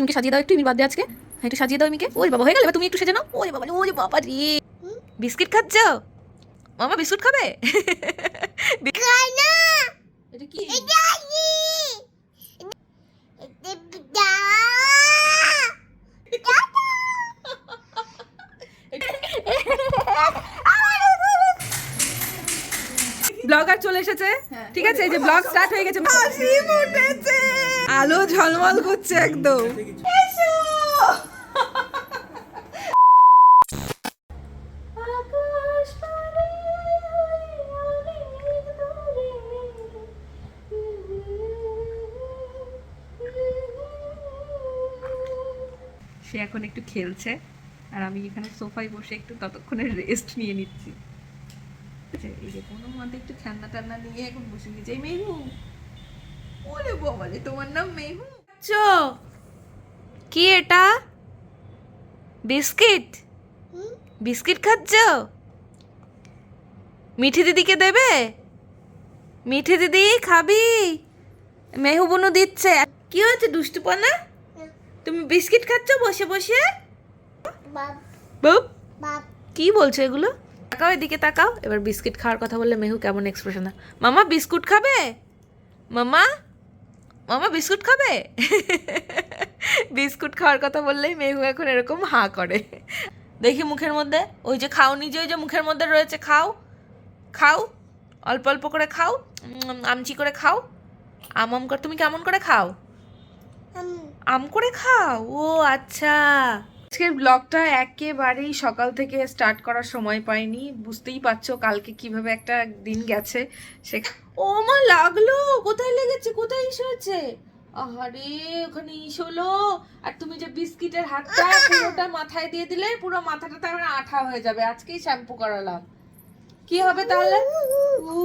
ইমিকে সাজিয়ে দাও একটু ইমির বার্থডে আজকে। হ্যাঁ একটু সাজিয়ে দাও ইমিকে। ওরে বাবা হয়ে গেল। এবার তুমি একটু সেজে নাও। ওরে বাবা ওরে বাবা রে। বিস্কিট খাচ্ছ? মামা বিস্কুট খাবে? এটা কি? ব্লগার চলে এসেছে। ঠিক আছে এই যে ব্লগ স্টার্ট হয়ে গেছে। হাসি ফুটেছে। আলো ঝলমল করছে একদম। সে এখন একটু খেলছে আর আমি এখানে সোফায় বসে একটু ততক্ষণের রেস্ট নিয়ে নিচ্ছি আচ্ছা, এই যে কোনো মতে একটু ঠান্ডা টান্না নিয়ে এখন বসে নিয়েছে এই মেহু। ওরে রে তোমার নাম মেহু? চো কি এটা? বিস্কিট? বিস্কিট খাচ্ছ? মিঠি দিদিকে দেবে? মিঠি দিদি খাবি? মেহু বুনু দিচ্ছে। কি হয়েছে দুষ্টুপনা? তুমি বিস্কিট খাচ্ছ বসে বসে? বাপ। কি বলছো এগুলো? তাকাও এদিকে তাকাও। এবার বিস্কিট খাওয়ার কথা বললে মেহু কেমন এক্সপ্রেশন মামা বিস্কুট খাবে? মামা? মামা বিস্কুট খাবে? বিস্কুট খাওয়ার কথা বললেই মেহু এখন এরকম হাঁ করে। দেখি মুখের মধ্যে। ওই যে খাও নিজে ওই যে মুখের মধ্যে রয়েছে খাও। খাও। অল্প অল্প করে খাও। আমচি করে খাও। আম আম করে তুমি কেমন করে খাও? আম করে খাও? ও আচ্ছা। আজকের ব্লগটা একেবারেই সকাল থেকে স্টার্ট করার সময় পাইনি। বুঝতেই পারছ কালকে কীভাবে একটা দিন গেছে। সে ও মা লাগল! কোথায় লেগেছে? কোথায় ইস হয়েছে? আহারে ওখানে ইস হলো। আর তুমি যে বিস্কিটের হাতটা পুরোটা মাথায় দিয়ে দিলে পুরো মাথাটা তার আঠা হয়ে যাবে। আজকেই শ্যাম্পু করালাম। কি হবে তাহলে? উ,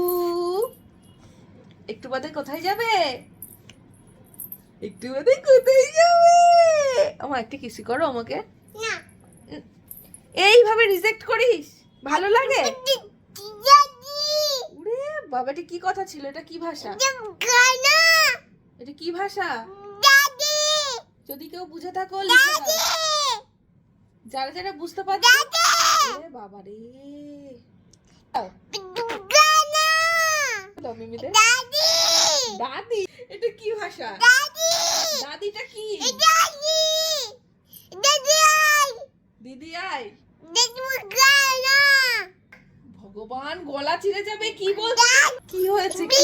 একটু বাদে কোথায় যাবে? একটু বাদে কোথায় যাবে? আমার একটা কিসি করো আমাকে। এইভাবে রিজেক্ট করিস? ভালো লাগে? উরে বাবাটি কি কথা ছিল? এটা কি ভাষা? এটা কি ভাষা? যদি কেউ বুঝে থাকো যারা যারা বুঝতে পারছে বাবা রে। দাদি। এটা কি ভাষা? দাদিটা কি? দিদি আয় ভগবান গলা চিড়ে যাবে কি বলছে কি হয়েছে কি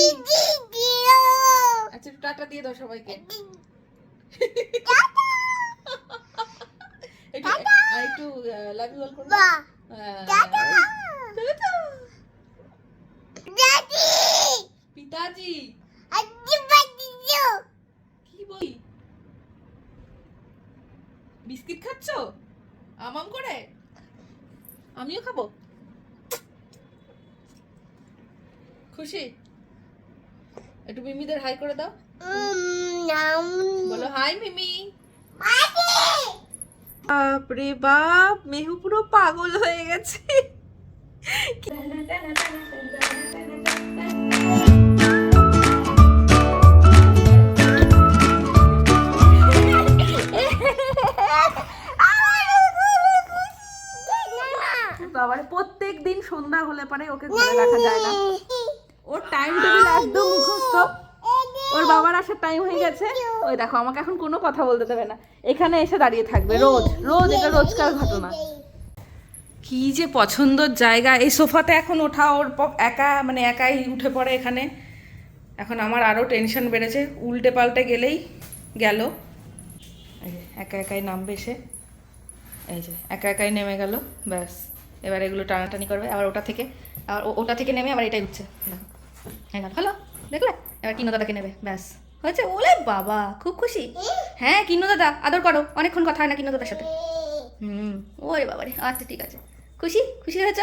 আচ্ছা টাটা দিয়ে দাও সবাইকে। একটু লাভ ইউ অল করো। হ্যাঁ। পিতাজি কি বলি বিস্কিট খাচ্ছ? আমাম করে? আমিও খাব। খুশি? একটু মিমিদের হাই করে দাও। বলো হাই মিমি। বাপরে বাপ মেহু পুরো পাগল হয়ে গেছে। বাবারে, প্রত্যেক দিন সন্ধ্যা হলে পরে ওকে ঘরে রাখা যায় না। ওর টাইম টেবিল একদম মুখস্থ। ওর বাবার আসার টাইম হয়ে গেছে। ওই দেখো, আমাকে এখন কোনো কথা বলতে দেবে না। এখানে এসে দাঁড়িয়ে থাকবে, রোজ রোজ এটা রোজকার ঘটনা। কি যে পছন্দর জায়গা। এই সোফাতে এখন ওঠা, ওর একা মানে একাই উঠে পড়ে এখানে। এখন আমার আরও টেনশন বেড়েছে। উল্টে পাল্টে গেলেই গেল। একা একাই নামবে সে। এই যে, একা একাই নেমে গেল, ব্যাস। এবার এগুলো টানাটানি করবে, আবার ওটা থেকে, আবার ওটা থেকে নেমে আবার এটাই উঠছে। দেখো হ্যাঁ হ্যালো দেখলে? এবার কিনো দাদাকে নেবে, ব্যাস। হয়েছে? ওলে বাবা, খুব খুশি। হ্যাঁ কিনো দাদা, আদর করো। অনেকক্ষণ কথা হয় না কিনো দাদার সাথে। হুম, ওরে বাবা রে আচ্ছা ঠিক আছে। খুশি? খুশি হয়েছ?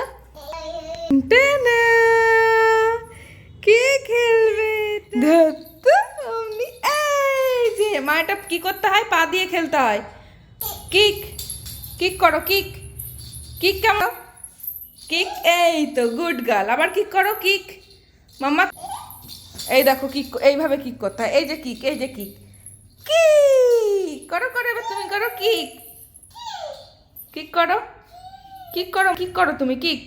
কে খেলবে? যে মা এটা কি করতে হয়? পা দিয়ে খেলতে হয়। কিক কিক করো, কিক। কিক কেমন? কিক এই তো গুড গার্ল আবার কিক করো কিক মাম্মা এই দেখো কিক এইভাবে কিক করতে হয়। এই যে কিক এই যে কিক কিক করো করো এবার তুমি করো কিক কিক করো। কিক করো কিক করো তুমি কিক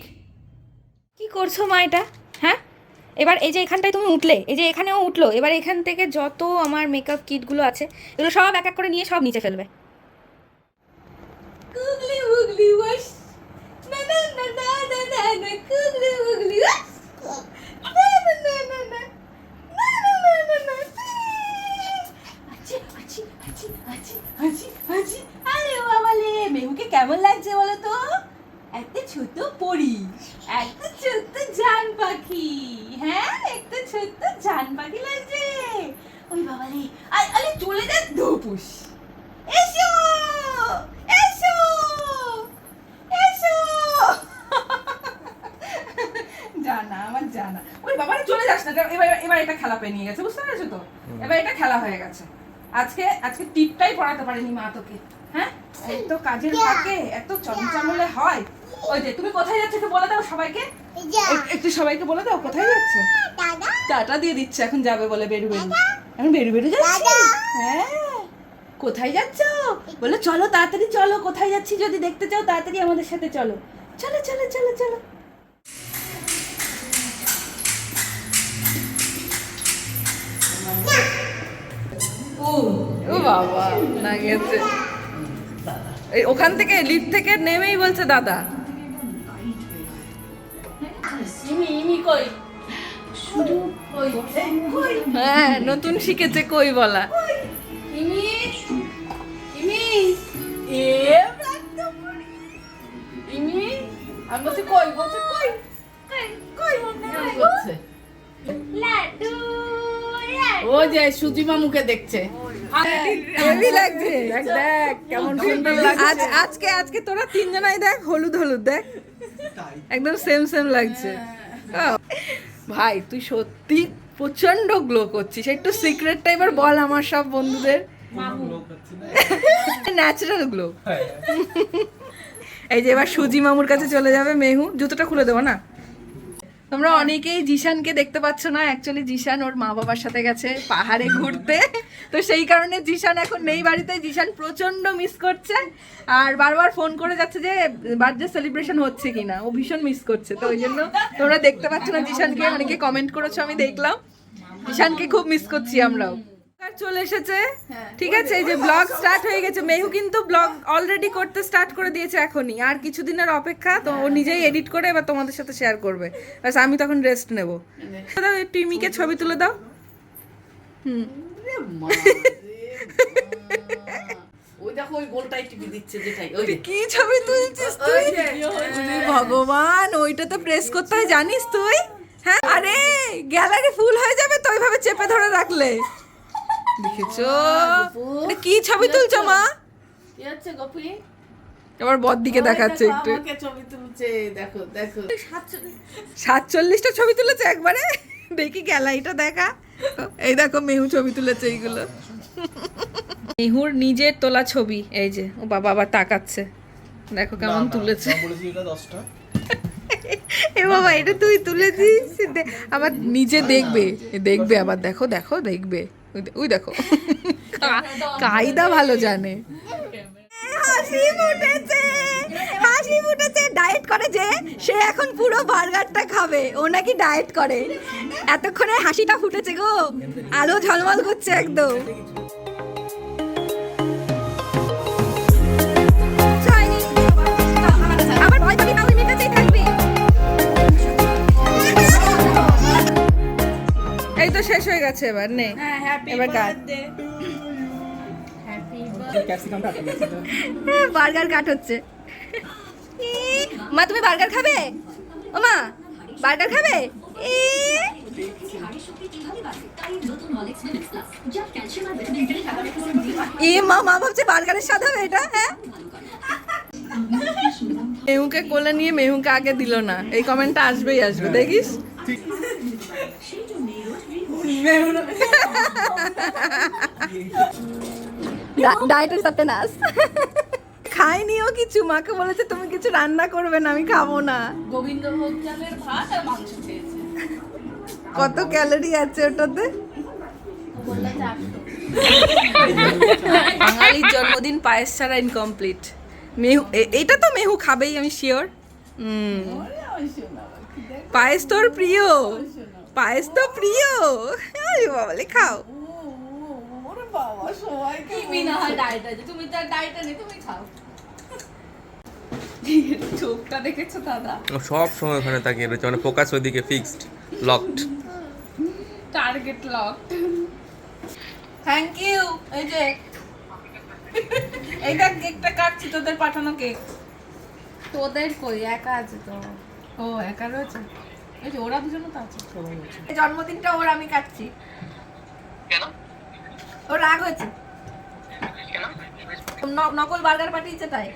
কি করছ মা এটা? হ্যাঁ? এবার এই যে এখানটায় তুমি উঠলে এই যে এখানেও উঠল এবার এখান থেকে যত আমার মেকআপ কিটগুলো আছে এগুলো সব এক এক করে নিয়ে সব নিচে ফেলবে। কুগলি উগলি ওয়াশ আরে বাবালে মেহুকে কেমন লাগছে বলো তো? একটা ছোট পরি, একটা ছোট্ট জান পাখি হ্যাঁ? একটা ছোট্ট জান পাখি লাগছে। ওই বাবালে আরে চলে যা ধপুস এসো এসো এসো জানা আমার জানা ওই বাবা চলে যাস না এবার এবার খেলা পেয়ে নিয়ে গেছে বুঝতে পেরেছ তো? এবার এটা খেলা হয়ে গেছে। আজকে আজকে টিপটাই পড়াতে পারেনি মা তোকে হ্যাঁ? এত কাজের ফাঁকে এত চমচামলে হয়। ওই যে তুমি কোথায় যাচ্ছ একটু বলে দাও সবাইকে। একটু সবাইকে বলে দাও কোথায় যাচ্ছে? টাটা দিয়ে দিচ্ছে এখন যাবে বলে বেরু বেরু। এখন বেরু বেরু যাচ্ছে? হ্যাঁ? কোথায় যাচ্ছ? বলে চলো তাড়াতাড়ি চলো কোথায় যাচ্ছি যদি দেখতে চাও তাড়াতাড়ি আমাদের সাথে চলো। চলো চলো চলো চলো। ও বাবা না গেছে এই ওখান থেকে লিফট থেকে নেমেই বলছে দাদা। ইমি ইমি কই? হ্যাঁ নতুন শিখেছে কই বলা। আমি বলছি কই বলছে কই? ও যে সুজি মুখে দেখছে। হেভি লাগছে দেখ দেখ কেমন সুন্দর লাগছে। আজকে আজকে তোরা তিনজনাই দেখ হলুদ হলুদ দেখ। একদম সেম সেম লাগছে। ভাই তুই সত্যি প্রচণ্ড গ্লো করছিস। একটু সিক্রেটটা এবার বল আমার সব বন্ধুদের। ন্যাচারাল গ্লো এই যে এবার সুজি মামুর কাছে চলে যাবে মেহু। জুতোটা খুলে দেবো না? তোমরা অনেকেই জিশানকে দেখতে পাচ্ছ না। অ্যাকচুয়ালি জিশান ওর মা বাবার সাথে গেছে পাহাড়ে ঘুরতে। তো সেই কারণে জিশান এখন নেই বাড়িতে। জিশান প্রচণ্ড মিস করছে। আর বারবার ফোন করে যাচ্ছে যে বার্থডে সেলিব্রেশন হচ্ছে কিনা? ও ভীষণ মিস করছে। তো ওই জন্য তোমরা দেখতে পাচ্ছ না জিশানকে। অনেকে কমেন্ট করেছ আমি দেখলাম। জিশানকে খুব মিস করছি আমরাও। চলে এসেছে। ঠিক আছে এই যে ব্লগ স্টার্ট হয়ে গেছে। মেহু কিন্তু ব্লগ অলরেডি করতে স্টার্ট করে দিয়েছে এখনই। আর কিছুদিনের অপেক্ষা তো ও নিজেই এডিট করে এবার তোমাদের সাথে শেয়ার করবে। ব্যাস আমি তখন রেস্ট নেব। দাও একটু ইমিকে ছবি তুলে দাও। হুম। কি ছবি তুলছিস তুই? ভগবান ওইটা তো প্রেস করতে হয় জানিস তুই? হ্যাঁ আরে গ্যালারি ফুল হয়ে যাবে তো ওইভাবে চেপে ধরে রাখলে। দেখেছ গপু। এটা কি ছবি তুলছো মা? কি হচ্ছে গপি? এবার বদ দিকে দেখাচ্ছে একটু। ছবি তুলছে দেখো দেখো। সাতচল্লিশটা ছবি তুলেছে একবারে? দেখি গ্যালারিটা দেখা। এই দেখো মেহু ছবি তুলেছে এইগুলো। মেহুর নিজের তোলা ছবি এই যে ও বাবা আবার তাকাচ্ছে। দেখো কেমন তুলেছে। বলেছি এ বাবা এটা তুই তুলেছিস? আবার নিজে দেখবে দেখবে আবার দেখো দেখো দেখবে। ওই দেখো। কায়দা ভালো জানে। হাসি ফুটেছে। হাসি ফুটেছে ডায়েট করে যে সে এখন পুরো বার্গারটা খাবে। ও নাকি ডায়েট করে। এতক্ষণে হাসিটা ফুটেছে গো। আলো ঝলমল করছে একদম। হয়ে গেছে এবার নে। এবার কাট ক্যাপসিকামটা আটকে গেছে বার্গার কাট হচ্ছে। মা তুমি বার্গার খাবে? ও মা বার্গার খাবে? ই, এ মা মা ভাবছে বার্গারের স্বাদ হবে এটা হ্যাঁ? মেহুকে কোলে নিয়ে মেহুকে আগে দিল না। এই কমেন্টটা আসবেই আসবে। দেখিস? ডায়েটের সাথে নাচ খাইনিও কিছু মাকে বলেছে তুমি কিছু রান্না করবে না আমি খাব না। গোবিন্দভোগ চালের ভাত আর মাংস খেয়েছে। কত ক্যালোরি আছে ওটাতে? বলল বাঙালির জন্মদিন পায়েস ছাড়া ইনকমপ্লিট মেহু এ- এটা তো মেহু খাবেই আমি শিওর পায়েস তোর প্রিয়। পায়েস তো প্রিয়। আরে বাবালে খাও ওরে বাবা সবাইকে না হয় ডায়েট আছে তুমি তো ডায়েটে নেই তুমি খাও। চোখটা দেখেছ দাদা? সব সময় ওখানে তাকিয়ে রয়েছে মানে ফোকাস ওইদিকে fixed locked target lock thank you এই যে এইটা কেকটা কাটছি তোদের পাঠানো কেক তোদের কই? একা আছে তো। ও একা রয়েছে? ওরা দুজনও তো আছে জন্মদিনটা ওর আমি কাটছি। কেন? ওর রাগ হয়েছে। নকল বার্গার পাঠিয়েছে তাই।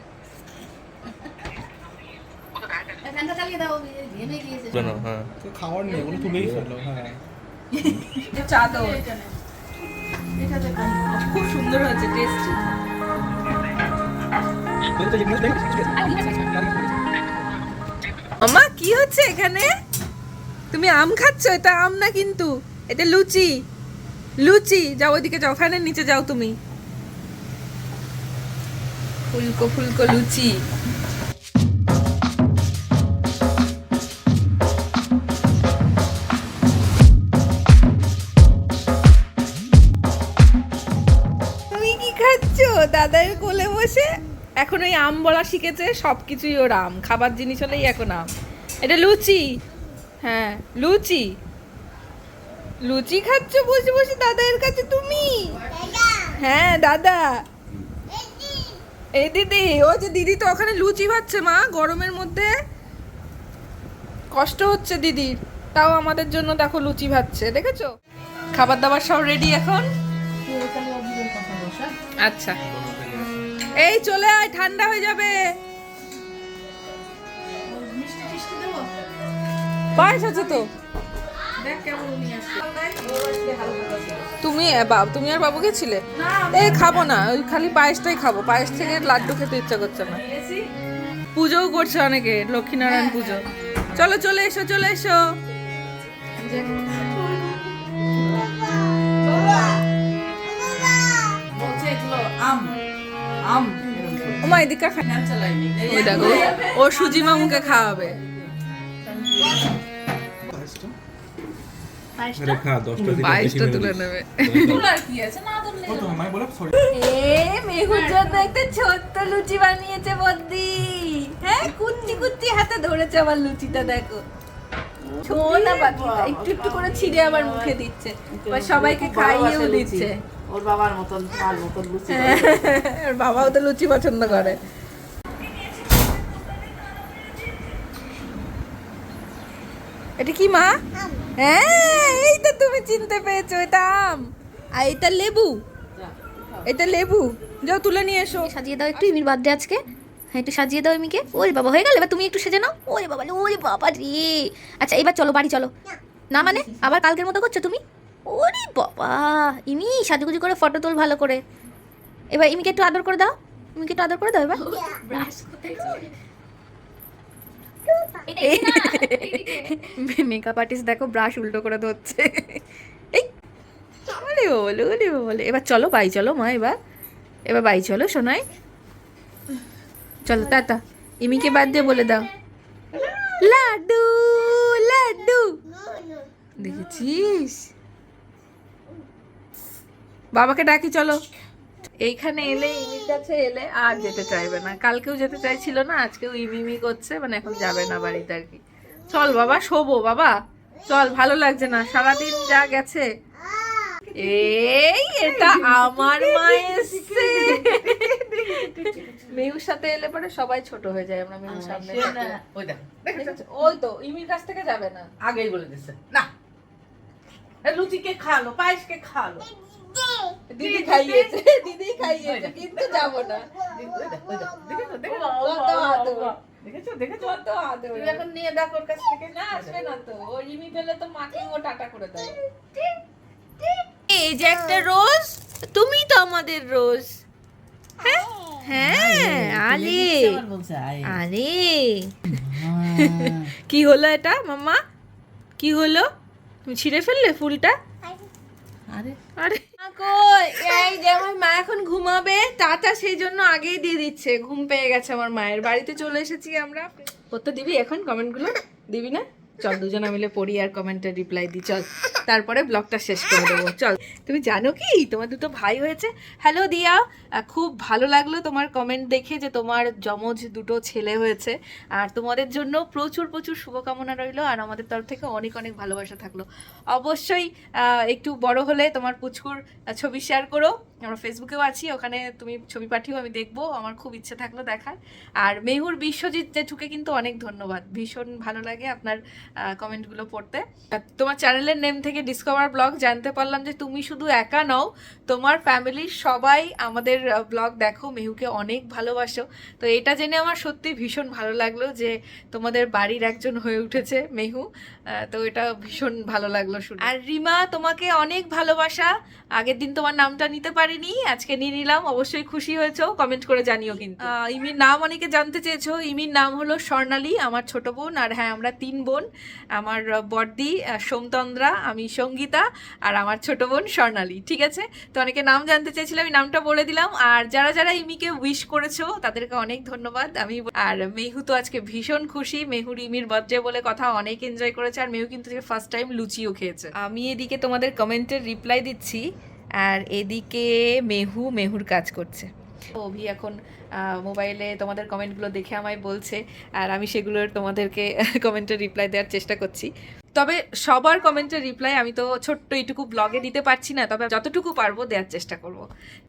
হ্যাঁ। তো খাওয়ার নেই ওগুলো তুলেই ফেলল হ্যাঁ। চাদর। খুব সুন্দর হয়েছে টেস্টি আমা কি হচ্ছে এখানে? তুমি আম খাচ্ছ? এটা আম না কিন্তু। এটা লুচি। লুচি। যাও ওইদিকে যাও, ফ্যানের নিচে যাও তুমি। ফুলকো ফুলকো লুচি। দাদার কোলে বসে? এখন ওই আম বলা শিখেছে সব কিছুই ওর আম। খাবার জিনিস হলেই এখন আম। এটা লুচি। হ্যাঁ লুচি। লুচি খাচ্ছ বসে বসে, দাদার কাছে তুমি? হ্যাঁ দাদা। এই দিদি, ও যে দিদি তো ওখানে লুচি ভাজছে মা, গরমের মধ্যে। কষ্ট হচ্ছে দিদির তাও আমাদের জন্য দেখো লুচি ভাজছে, দেখেছ? খাবার দাবার সব রেডি এখন? আচ্ছা। এই চলে আয়, ঠান্ডা হয়ে যাবে। পায়েস আছে তো। তুমি তুমি আর বাবু গেছিলে এই খাব না ওই খালি পায়েসটাই খাব। পায়েস থেকে লাড্ডু খেতে ইচ্ছা করছে না। পুজোও করছে অনেকে লক্ষ্মীনারায়ণ পুজো। চলো চলে এসো চলে এসো। আম আম। ওমা এদিকে খা- ফ্যান ওই দেখো ও সুজি মামুকে খাওয়াবে। একটা ছোট্ট লুচি বানিয়েছে বদ্দি। হ্যাঁ কুচি কুচি হাতে ধরেছে আমার লুচিটা দেখো। ছোনা বাকিটা একটু একটু করে ছিঁড়ে আমার মুখে দিচ্ছে। এবার সবাইকে খাইয়েও দিচ্ছে। ওর বাবার মতন তার মতন লুচি ওর বাবাও তো লুচি পছন্দ করে। এটা কি মা? হ্যাঁ এই তো তুমি চিনতে পেরেছ এটা আম। আর এটা লেবু। এটা লেবু। যাও তুলে নিয়ে এসো। সাজিয়ে দাও একটু ইমির বার্থডে আজকে। হ্যাঁ একটু সাজিয়ে দাও ইমিকে। ওরে বাবা হয়ে গেল? এবার তুমি একটু সেজে নাও। ওরে বাবা ওরে বাবা রে। আচ্ছা এবার চলো বাড়ি চলো। না মানে? আবার কালকের মতো করছ তুমি? ওরে বাবা। ইমি সাজুগুজু করে ফটো তোল ভালো করে। এবার ইমিকে একটু আদর করে দাও। ইমিকে একটু আদর করে দাও এবার। মেকআপ আর্টিস্ট দেখো ব্রাশ উল্টো করে ধরছে। এই ওরে বলে বলে এবার চলো, বাই চলো, মা, এবার। এবার বাই চলো শোনাই চলো, টাটা। ইমিকে বাদ দিয়ে বলে দাও। লাড্ডু লাড্ডু। দেখেছিস? বাবাকে ডাকি, চলো। এইখানে এলে ইমির কাছে এলে আর যেতে চাইবে না। কালকেও যেতে চাইছিল না আজকেও ইমিমি করছে মানে এখন যাবে না বাড়িতে আর কি। চল বাবা শোবো বাবা। চল ভালো লাগছে না সারাদিন যা গেছে। এই এটা আমার মা এসছে মেহুর সাথে এলে পরে সবাই ছোট হয়ে যায় আমরা মেহুর সামনে ওই তো ইমির কাছ থেকে যাবে না। আগেই বলে দিচ্ছে না এ লুচি খালো পায়েস কে খালো। দিদি খাইয়েছে দিদি খাইয়েছে। কিন্তু যাব না। দেখেছ, দেখেছ? কত আদর। দেখেছ, দেখেছ? কত আদর। তুই এখন নিয়ে দেখ ওর কাছ থেকে। না আসবে না তো। ও পেলে তো মাকে ও টাটা করে দেয়। এই যে একটা রোজ তুমি তো আমাদের রোজ। হ্যাঁ? হ্যাঁ আলে। হ্যাঁ। কি হলো এটা মাম্মা? কি হলো? তুমি ছিঁড়ে ফেললে ফুলটা? আরে। আরে। কই? এই যে আমার এখন ঘুমাবে টাটা সেই জন্য আগেই দিয়ে দিচ্ছে। ঘুম পেয়ে গেছে আমার মায়ের। বাড়িতে চলে এসেছি আমরা। পড়তে দিবি এখন? কমেন্টগুলো দিবি না? চল দুজনে মিলে পড়ি আর কমেন্টে রিপ্লাই দিই চল। তারপরে ব্লগটা শেষ করে দেবো, চল। তুমি জানো কি? তোমার দুটো ভাই হয়েছে। হ্যালো দিয়া। খুব ভালো লাগল তোমার কমেন্ট দেখে যে তোমার যমজ দুটো ছেলে হয়েছে। আর তোমাদের জন্য প্রচুর প্রচুর শুভকামনা রইল আর আমাদের তরফ থেকে অনেক অনেক ভালোবাসা থাকল। অবশ্যই একটু বড় হলে তোমার পুচকুর ছবি শেয়ার করো। আমরা ফেসবুকেও আছি, ওখানে তুমি ছবি পাঠিও, আমি দেখব, আমার খুব ইচ্ছে থাকল দেখার। আর মেহুর বিশ্বজিৎ জেঠুকে কিন্তু অনেক ধন্যবাদ, ভীষণ ভালো লাগে আপনার কমেন্টগুলো পড়তে। তোমার চ্যানেলের নেম থেকে ডিসকভার ব্লগ জানতে পারলাম যে তুমি শুধু একা নও, তোমার ফ্যামিলির সবাই আমাদের ব্লগ দেখো, মেহুকে অনেক ভালোবাসো। তো এটা জেনে আমার সত্যি ভীষণ ভালো লাগল যে তোমাদের বাড়ির একজন হয়ে উঠেছে মেহু। তো এটা ভীষণ ভালো লাগল শুনে। আর রিমা তোমাকে অনেক ভালোবাসা। আগের দিন তোমার নামটা নিতে পারিনি আজকে নিয়ে নিলাম। অবশ্যই খুশি হয়েছো কমেন্ট করে জানিও কিন্তু। ইমির নাম অনেকে জানতে চেয়েছো। ইমির নাম হলো স্বর্ণালী আমার ছোট বোন আর হ্যাঁ আমরা তিন বোন। আমার আহ, সোমতন্দ্রা আমি সঙ্গীতা আর আমার ছোট বোন স্বর্ণালী ঠিক আছে? তো অনেকে নাম জানতে চেয়েছিলাম আমি নামটা বলে দিলাম। আর যারা যারা ইমিকে উইশ করেছ তাদেরকে অনেক ধন্যবাদ। আমি আর মেহু তো আজকে ভীষণ খুশি। মেহুর ইমির বার্থডে বলে কথা অনেক এনজয় করেছে। আর মেয়েও কিন্তু ফার্স্ট টাইম লুচিও খেয়েছে। আমি এদিকে তোমাদের কমেন্টের রিপ্লাই দিচ্ছি, আর এদিকে মেহু মেহুর কাজ করছে। অভি এখন মোবাইলে তোমাদের কমেন্টগুলো দেখে আমায় বলছে, আর আমি সেগুলোর তোমাদেরকে কমেন্টের রিপ্লাই দেওয়ার চেষ্টা করছি। তবে সবার কমেন্টের রিপ্লাই আমি তো ছোট্ট এইটুকু ব্লগে দিতে পারছি না, তবে যতটুকু পারব দেওয়ার চেষ্টা করব।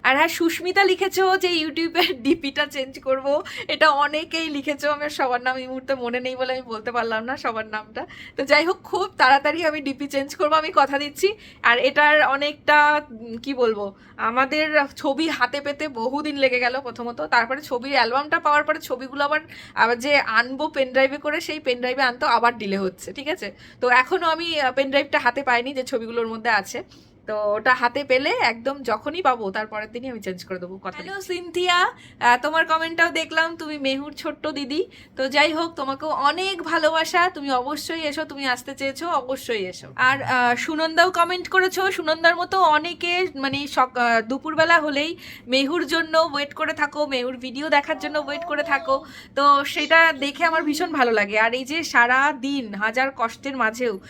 আর হ্যাঁ সুস্মিতা লিখেছো যে ইউটিউবের ডিপিটা চেঞ্জ করব, এটা অনেকেই লিখেছো, আমার সবার নাম এই মুহূর্তে মনে নেই বলে আমি বলতে পারলাম না সবার নামটা। তো যাই হোক, খুব তাড়াতাড়ি আমি ডিপি চেঞ্জ করব, আমি কথা দিচ্ছি। আর এটার অনেকটা কি বলব, আমাদের ছবি হাতে পেতে বহুদিন লেগে গেল প্রথমত, তারপরে ছবির অ্যালবামটা পাওয়ার পরে ছবিগুলো আবার যে আনব পেন ড্রাইভে করে, সেই পেন ড্রাইভে আনতো আবার ডিলে হচ্ছে, ঠিক আছে? তো এখনও আমি পেন ড্রাইভটা হাতে পাইনি যে ছবিগুলোর মধ্যে আছে। তো ওটা হাতে পেলে একদম যখনই পাবো তারপরের দিনই আমি চেঞ্জ করে দেবো কথা হ্যালো সিনথিয়া। তোমার কমেন্টটাও দেখলাম, তুমি মেহুর ছোট্ট দিদি। তো যাই হোক, তোমাকেও অনেক ভালোবাসা। তুমি অবশ্যই এসো, তুমি আসতে চেয়েছো, অবশ্যই এসো। আর সুনন্দাও কমেন্ট করেছ। সুনন্দার মতো অনেকে মানে সক- দুপুরবেলা হলেই মেহুর জন্য ওয়েট করে থাকো, মেহুর ভিডিও দেখার জন্য ওয়েট করে থাকো। তো সেটা দেখে আমার ভীষণ ভালো লাগে। আর এই যে সারা দিন হাজার কষ্টের মাঝেও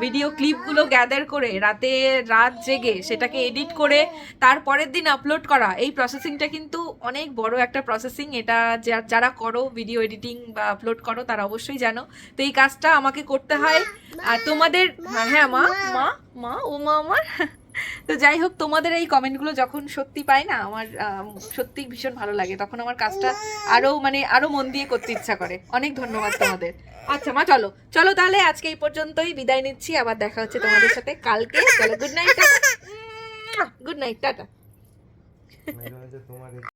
ভিডিও ক্লিপগুলো গ্যাদার করে, রাতে রাত জেগে সেটাকে এডিট করে তারপরের দিন আপলোড করা। এই প্রসেসিংটা কিন্তু অনেক বড় একটা প্রসেসিং এটা যারা করো ভিডিও এডিটিং বা আপলোড করো তারা অবশ্যই জানো। তো এই কাজটা আমাকে করতে হয়। আর তোমাদের হ্যাঁ, হ্যাঁ মা মা মা ও মা আমার। তো যাই হোক তোমাদের এই কমেন্টগুলো যখন সত্যি পাই না আমার আম, সত্যি ভীষণ ভালো লাগে। তখন আমার কাজটা আরও মানে আরও মন দিয়ে করতে ইচ্ছা করে। অনেক ধন্যবাদ তোমাদের। আচ্ছা মা চলো। চলো তাহলে আজকে এই পর্যন্তই বিদায় নিচ্ছি। আবার দেখা হচ্ছে তোমাদের সাথে কালকে। চলো good night good night tata.